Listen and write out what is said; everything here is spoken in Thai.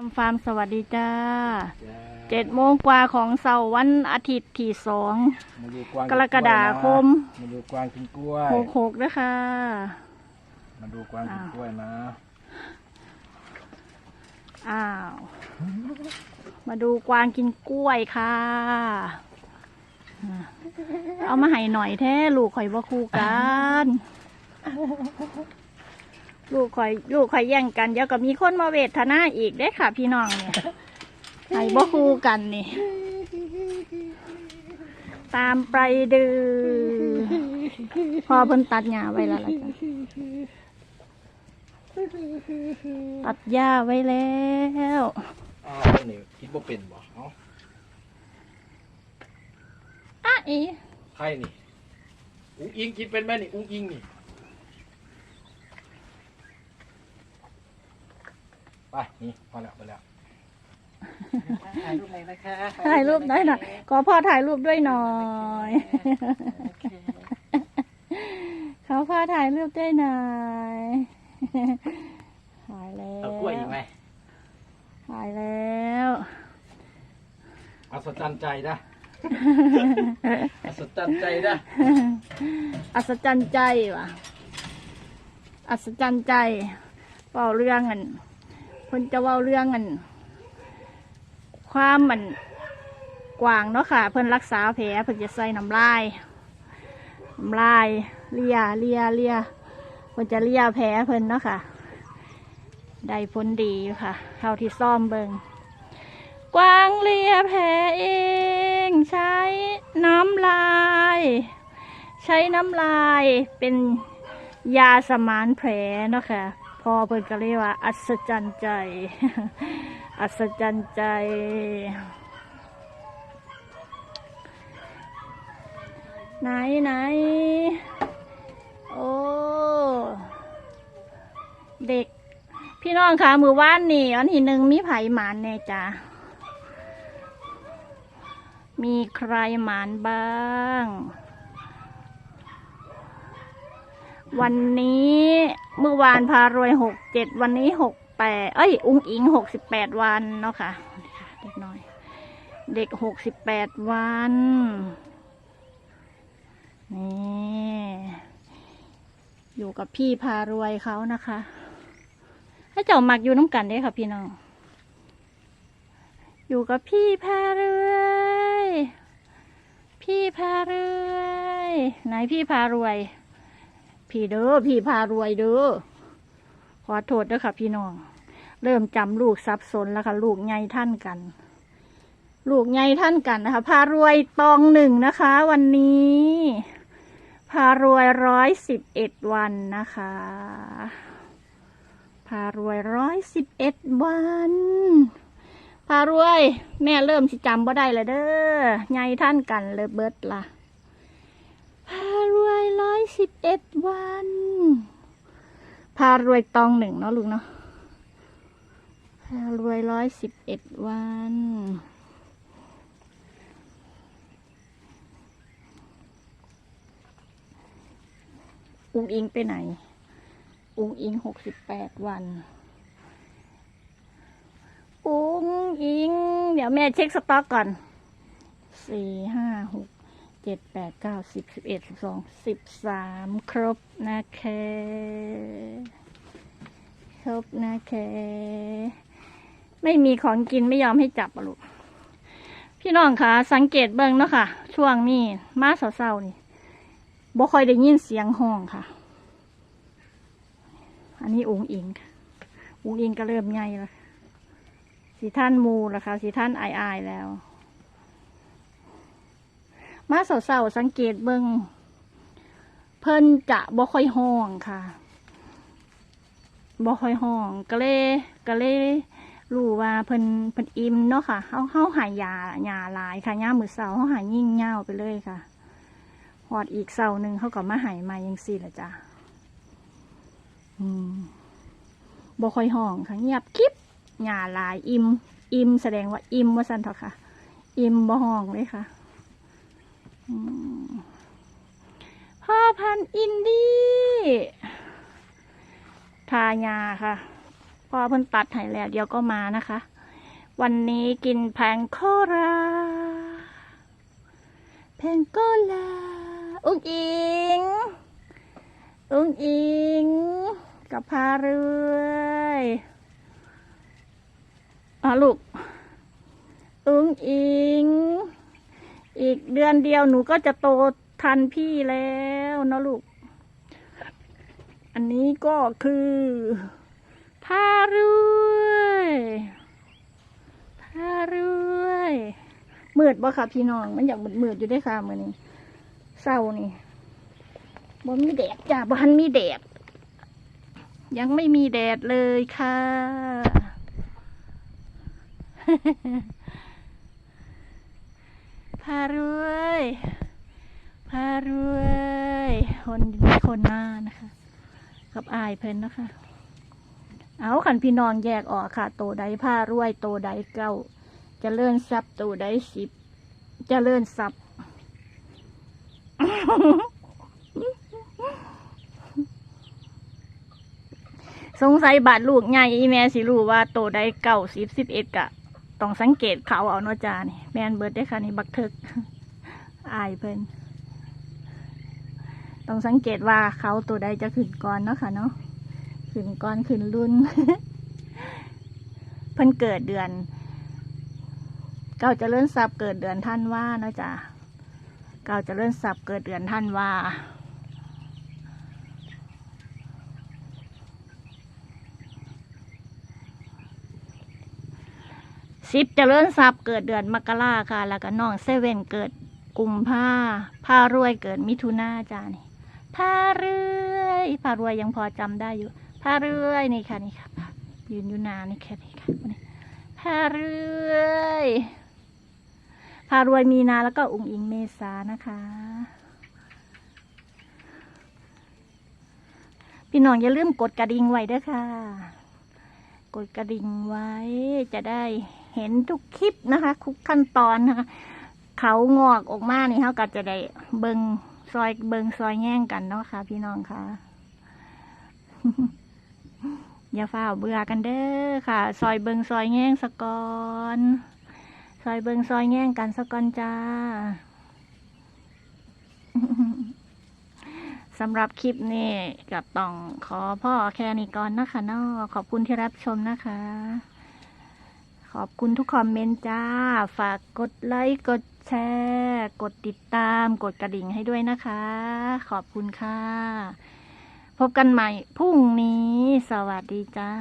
ทำฟาร์มสวัสดีจ้าจ้าเจ็ดโมงกว่าของเสาร์วันอาทิตย์ที่สองมาดูกวางกรกฎาคมมาดูกวางกินกล้วยหกหกนะคะมาดูกวางกินกล้วยนะอ้าวมาดูกวางกินกล้วยค่ะอ่าเอามาให้หน่อยแท้ลูกข่อยบ่คู่กัน ลูกข่อยลูกข่อยแย่งกันเดี๋ยวก็มีคนมาเวทนาอีกได้อค่ะ พี่น้องเนี่ยให้บ่คู่กันนี่ ตามไปดื้อพอเพิ่นตัดหญ้าไว้แล้วล่ะจ้ะตัดหญ้าไว้แล้วอ้าวนี่คิดว่าเป็นบ่เอ้าอะอีใครนี่อุ้งอิงคิดเป็นไหมนี่อุ้งอิงนี่ ไปนี่พอแล้วพอแล้วถ่ายรูปเลยนะคะถ่ายรูปได้หน่อยขอพ่อถ่ายรูปด้วยหน่อยโอเคเขาพ่อถ่ายรูปด้วยหน่อยถ่ายแล้วเอากล้วยอีกไหมถ่ายแล้ว อัศจรรย์ใจนะอัศจรรย์ใจนะอัศจรรย์ใจว่ะอัศจรรย์ใจเว้าเรื่องกัน เพิ่นจะเว้าเรื่องกัน ความมันกว้างเนาะค่ะ เพิ่นรักษาแผลเพิ่นจะใส่น้ำลายน้ำลายเลียเลียเลียเพิ่นจะเลียแผลเพิ่นเนาะค่ะ ได้ผลดีค่ะ เท่าที่ซ่อมเบิงกวางเลียแผลเองใช้น้ำลาย ใช้น้ำลายเป็นยาสมานแผลเนาะค่ะ พอเพิ่นก็เรียกว่า อัศจรรย์ใจ อัศจรรย์ใจ ไหนไหนโอ้ เด็ก พี่น้องคะมือว่านนี่อันที่หนึ่งมีไผ่หมานแน่จ้ามีใครหมานบ้าง วันนี้เมื่อวานพารวยหกเจ็ดวันนี้หกแปดเอ้ย อุ้งอิงหกสิบแปดวันเนาะค่ะนี่ค่ะเด็กน้อย เด็กหกสิบแปดวันนี่อยู่กับพี่พารวยเขานะคะให้เจ้ามักอยู่น้ำกันเด้ค่ะพี่น้อง อยู่กับพี่พารวยพี่พารวยไหนพี่พารวย พี่เด้อพี่พารวยเด้อขอโทษด้อค่ะ พี่น้อง เริ่มจำลูกซับสนแล้วค่ะ ลูกไงท่านกัน ลูกไงท่านกันนะคะ พารวยตองหนึ่งนะคะ วันนี้ พารวยร้อยสิบเอ็ดวันนะคะ พารวยร้อยสิบเอ็ดวัน พารวย แม่เริ่มสิจำบ่ได้เลยเด้อไงท่านกันเลยเบิดละพา ร้อยสิบเอ็ดวัน พารวยตองหนึ่งเนาะลูกเนาะ พารวยร้อยสิบเอ็ดวัน อุ้งอิงไปไหน อุ้งอิงหกสิบแปดวัน อุ้งอิง เดี๋ยวแม่เช็คสต็อกก่อน สี่ห้าหก เจ็ดแปดเก้าสิบสิบเอ็ดสิบสองสิบสามครบนะคะครบนะคะไม่มีของกินไม่ยอมให้จับลูกพี่น้องคะสังเกตเบิ่งเนาะค่ะ ช่วงนี้มาเศร้าๆนี่บ่ค่อยได้ยินเสียงห้องค่ะ อันนี้องค์อิงองค์อิงก็เริ่มใหญ่แล้วค่ะสีท่านมูแล้วค่ะ สีท่านอายอายๆแล้ว มาเศร้าๆสังเกตเบิงเพิ่นจะบ่ค่อยห้องค่ะบ่ค่อยห้องก็เลยก็เลยรู้ว่าเพิ่นเพิ่นอิ่มเนาะค่ะเฮาเฮาหายยาหยาหลายค่ะย่ามือเสาเฮาหายยิ่งเง่าไปเลยค่ะหอดอีกเสาหนึ่งเขาก็มาหายมายังสี่ละจ้ะอืมบ่ค่อยห้องค่ะเงียบคลิปหยาหลายอิ่มอิ่มแสดงว่าอิ่มว่าสันเถอะค่ะ อิ่มบ่ห้องเลยค่ะ พ่อพันอินดี้ทายาค่ะ พ่อเพิ่นตัดให้แล้วเดี๋ยวก็มานะคะ วันนี้กินแพงโคราแพงโกลา อุ้งอิง อุ้งอิง กับพาเรือยอะลูก อุ้งอิง อีกเดือนเดียวหนูก็จะโตทันพี่แล้วนะลูก อันนี้ก็คือพารือยพารือยมืดบ่ค่ะพี่น้อง มันอยากมืดมืดอยู่ได้ค่ะมือนี้เศร้านี่บ่มีแดดจ้าบ่ทันมีแดด ยังไม่มีแดดเลยค่ะารวยพารวยคนคนหน้านะคะ กับอายเพิ่นนะคะ เอาขันพี่น้องแยกออกค่ะ โตใดผ้ารวย โตใดเก้าจะเลื่อนซับโตใดสิบจะเลื่อนซับสงสัยบาดลูกใหญ่อีแม่สิรู้ว่าโตใดเก้าสิบสิบเอ็ดกะ ต้องสังเกตเขาเอาเนาะจานี่แมนเบิร์ดได้ค่ะนี่บักเทิกอายเพิ่นต้องสังเกตว่าเขาตัวใดจะขึ้นก่อนเนาะค่ะเนาะขึ้นก่อนขึ้นรุ่น เพิ่นเกิดเดือนเก้าจะเลื่อนซับเกิดเดือนท่านว่าเนาะจ้ะเก้าจะเลื่อนซับเกิดเดือนท่านว่า สิบเจริญทรัพย์เกิดเดือนมกราค่ะ แล้วก็น้องเซเว่นเกิดกุมภาพารวยเกิดมิถุนาจ้านี่พาเรื่อยพารวยยังพอจำได้อยู่พาเรื่อยนี่ค่ะนี่ค่ะยืนอยู่นานนี่แค่นี้ค่ะนี่พาเรื่อยพารวยมีนาแล้วก็อุงอิงเมษานะคะพี่น้องอย่าลืมกดกระดิ่งไว้เด้อค่ะ กดกระดิ่งไว้ จะได้เห็นทุกคลิปนะคะทุกขั้นตอนนะคะ เขางอกออกมานี่เขาก็จะได้เบิงซอยเบิงซอยแง่งกันเนาะค่ะ พี่น้องค่ะ อย่าฝ้าเบื่อกันเด้อค่ะ ซอยเบิงซอยแง่งสะกอนซอยเบิงซอยแง่งกันสะกอนจ้า สำหรับคลิปนี้ก็ต้องขอพ่อแค่นี้ก่อนนะคะเนาะขอบคุณที่รับชมนะคะ ขอบคุณทุกคอมเมนต์จ้า ฝากกดไลค์กดแชร์กดติดตาม กดกระดิ่งให้ด้วยนะคะ ขอบคุณค่ะ พบกันใหม่พรุ่งนี้ สวัสดีจ้า